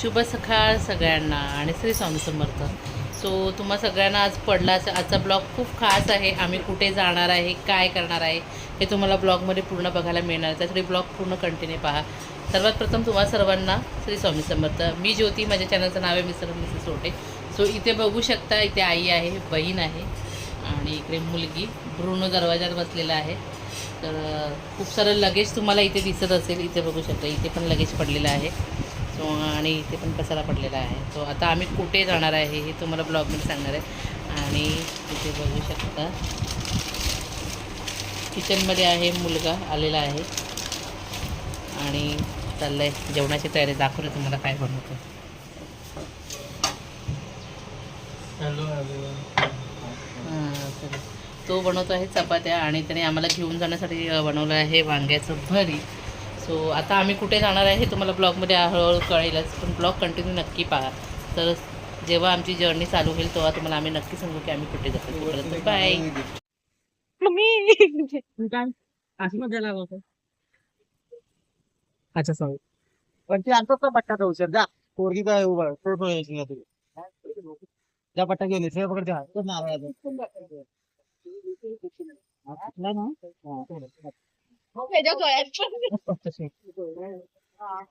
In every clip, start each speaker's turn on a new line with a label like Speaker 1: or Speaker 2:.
Speaker 1: शुभ सकाळ सगळ्यांना आणि श्री स्वामी समर्थ. सो तुम्हा सगळ्यांना आज पडला आजचा ब्लॉग खूप खास आहे. आम्ही कुठे जाणार आहे काय करणार आहे हे तुम्हाला ब्लॉगमध्ये पूर्ण बघायला मिळणार आहे. त्यासाठी ब्लॉग पूर्ण कंटिन्यू पहा. सर्वात प्रथम तुम्हा सर्वांना श्री स्वामी समर्थ. मी ज्योती माझ्या चॅनलचं नाव आहे मिसर मिसेस सोटे सो इथे बघू शकता इथे आई आहे बहीण आहे आणि इकडे मुलगी. ब्रुनो दरवाजात बसलेला आहे. तर खूप सारं लगेज तुम्हाला इथे दिसत असेल. इथे बघू शकता इथे पण लगेज पडलेलं आहे. सो आणि इथे पण कसाला पडलेला आहे. सो आता आम्ही कुठे जाणार आहे हे तुम्हाला ब्लॉगमध्ये सांगणार आहे. आणि इथे बघू शकता. किचनमध्ये आहे मुलगा आलेला आहे. आणि चाललं आहे जेवणाची तयारी दाखवली तुम्हाला काय बनवतो.
Speaker 2: हॅलो हॅलो
Speaker 1: हां, तो बनवतो आहे चपात्या आणि त्याने आम्हाला घेऊन जाण्यासाठी बनवलं आहे वांग्याचं भरी. सो आता आम्ही कुठे जाणार आहे हे तुम्हाला ब्लॉगमध्ये हळूहळू कळेलच पण ब्लॉग कंटिन्यू नक्की पहा. तर जेव्हा आमची जर्नी चालू होईल तेव्हा तुम्हाला आम्ही नक्की सांगू की आम्ही कुठे जातो बाय
Speaker 2: अच्छा सॉरी पण ते पट्टा तो जा. पोरगी काय उभा फोटो यायची ना तुझी. जा पट्टा घेऊन ये. पकड जा. तो नारळाचा. आपला ना? हा.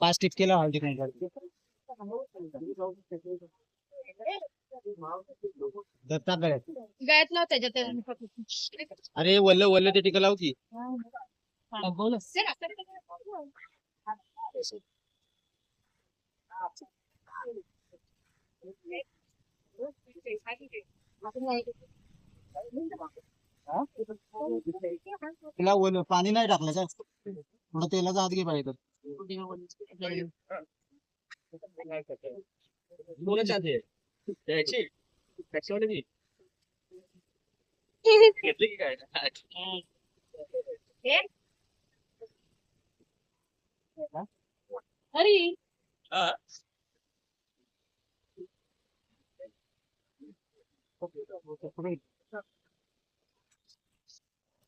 Speaker 2: पाच टिप केला हळदी
Speaker 3: त्याच्यात
Speaker 2: अरे वल्ल वल्ल ते टिका लाव की?
Speaker 1: बोल।
Speaker 2: तिला वल्ल पाणी नाही टाकलं का थोडं तेलाचा हात घे पाहिजे
Speaker 4: घेतली की काय?
Speaker 1: हरी.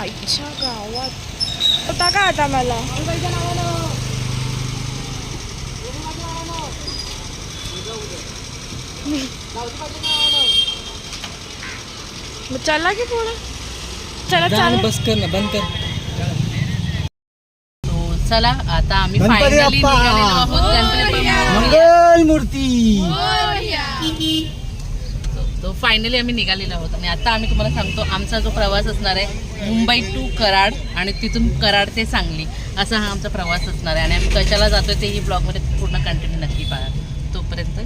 Speaker 3: आईच्या गावात. होता का आता मला. मग चला की पुढे? चला चला
Speaker 2: बस कर ना बंद कर.
Speaker 1: तो चला आता आम्ही
Speaker 2: गणपती
Speaker 1: फायनली
Speaker 2: बाप्पा!
Speaker 1: निघालेलो आहोत गणपती बाप्पा.
Speaker 2: मंगल मूर्ती
Speaker 1: तो फायनली आम्ही निघालेलो आहोत. आणि आता आम्ही तुम्हाला सांगतो आमचा जो प्रवास असणार आहे मुंबई टू कराड आणि तिथून कराड ते सांगली असा हा आमचा प्रवास असणार आहे. आणि आम्ही कशाला जातोय तेही ब्लॉगमध्ये पूर्ण कंटिन्यू नक्की पाहा तोपर्यंत